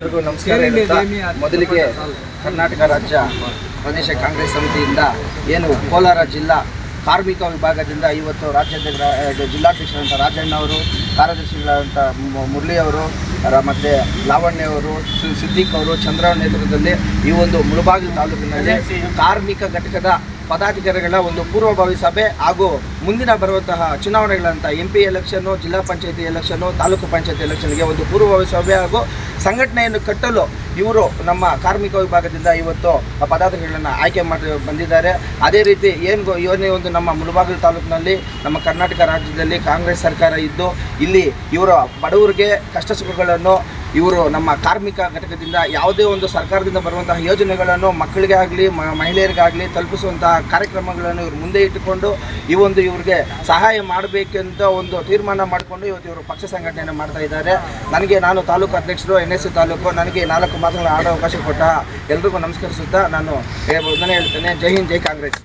ಎಲ್ರಿಗೂ ನಮಸ್ಕಾರ ಮೊದಲಿಗೆ ಕರ್ನಾಟಕ ರಾಜ್ಯ ಪ್ರದೇಶ ಕಾಂಗ್ರೆಸ್ ಸಮಿತಿಯಿಂದ ಏನು ಕೋಲಾರ ಜಿಲ್ಲಾ ಕಾರ್ಮಿಕ ವಿಭಾಗದಿಂದ ಇವತ್ತು ರಾಜ್ಯದ ಜಿಲ್ಲಾಧ್ಯಕ್ಷರಂತ ರಾಜಣ್ಣ ಅವರು ಕಾರ್ಯದರ್ಶಿಗಳಾದಂಥ ಮುರಳಿ ಅವರು ಮತ್ತೆ ಲಾವಣ್ಯ ಅವರು ಸಿದ್ದಿಕ್ ಅವರು ಚಂದ್ರ ನೇತೃತ್ವದಲ್ಲಿ ಈ ಒಂದು ಮುಳಬಾಗಿಲು ತಾಲೂಕಿನಲ್ಲಿ ಕಾರ್ಮಿಕ ಘಟಕದ ಪದಾಧಿಕಾರಿಗಳ ಒಂದು ಪೂರ್ವಭಾವಿ ಸಭೆ ಹಾಗೂ ಮುಂದಿನ ಬರುವಂತಹ ಚುನಾವಣೆಗಳಂತ ಎಂ ಪಿ ಎಲೆಕ್ಷನ್ನು ಜಿಲ್ಲಾ ಪಂಚಾಯತಿ ಎಲೆಕ್ಷನ್ನು ತಾಲೂಕು ಪಂಚಾಯತಿ ಎಲೆಕ್ಷನ್ಗೆ ಒಂದು ಪೂರ್ವಭಾವಿ ಸಭೆ ಹಾಗೂ ಸಂಘಟನೆಯನ್ನು ಕಟ್ಟಲು ಇವರು ನಮ್ಮ ಕಾರ್ಮಿಕ ವಿಭಾಗದಿಂದ ಇವತ್ತು ಪದಾರ್ಥಗಳನ್ನು ಆಯ್ಕೆ ಮಾಡಿ ಬಂದಿದ್ದಾರೆ. ಅದೇ ರೀತಿ ಏನು ಇವನೇ ಒಂದು ನಮ್ಮ ಮುಳಬಾಗಿಲು ತಾಲೂಕಿನಲ್ಲಿ, ನಮ್ಮ ಕರ್ನಾಟಕ ರಾಜ್ಯದಲ್ಲಿ ಕಾಂಗ್ರೆಸ್ ಸರ್ಕಾರ ಇದ್ದು, ಇಲ್ಲಿ ಇವರು ಬಡವರಿಗೆ ಕಷ್ಟ ಸುಖಗಳನ್ನು ಇವರು ನಮ್ಮ ಕಾರ್ಮಿಕ ಘಟಕದಿಂದ ಯಾವುದೇ ಒಂದು ಸರ್ಕಾರದಿಂದ ಬರುವಂತಹ ಯೋಜನೆಗಳನ್ನು ಮಕ್ಕಳಿಗೆ ಆಗಲಿ ಮಹಿಳೆಯರಿಗಾಗಲಿ ತಲುಪಿಸುವಂತಹ ಕಾರ್ಯಕ್ರಮಗಳನ್ನು ಇವರು ಮುಂದೆ ಇಟ್ಟುಕೊಂಡು ಈ ಒಂದು ಇವರಿಗೆ ಸಹಾಯ ಮಾಡಬೇಕೆಂತ ಒಂದು ತೀರ್ಮಾನ ಮಾಡಿಕೊಂಡು ಇವತ್ತು ಇವರು ಪಕ್ಷ ಸಂಘಟನೆಯನ್ನು ಮಾಡ್ತಾ ಇದ್ದಾರೆ. ನನಗೆ ನಾನು ತಾಲೂಕು ಅಧ್ಯಕ್ಷರು ಎನ್ ಎಸ್ ಸಿ ತಾಲೂಕು, ನನಗೆ ನಾಲ್ಕು ಮಾತುಗಳ ಆಡೋ ಅವಕಾಶ ಕೊಟ್ಟ ಎಲ್ರಿಗೂ ನಮಸ್ಕರಿಸುತ್ತಾ ನಾನು ಹೇಳ್ತೇನೆ, ಜೈ ಹಿಂದ್, ಜೈ ಕಾಂಗ್ರೆಸ್.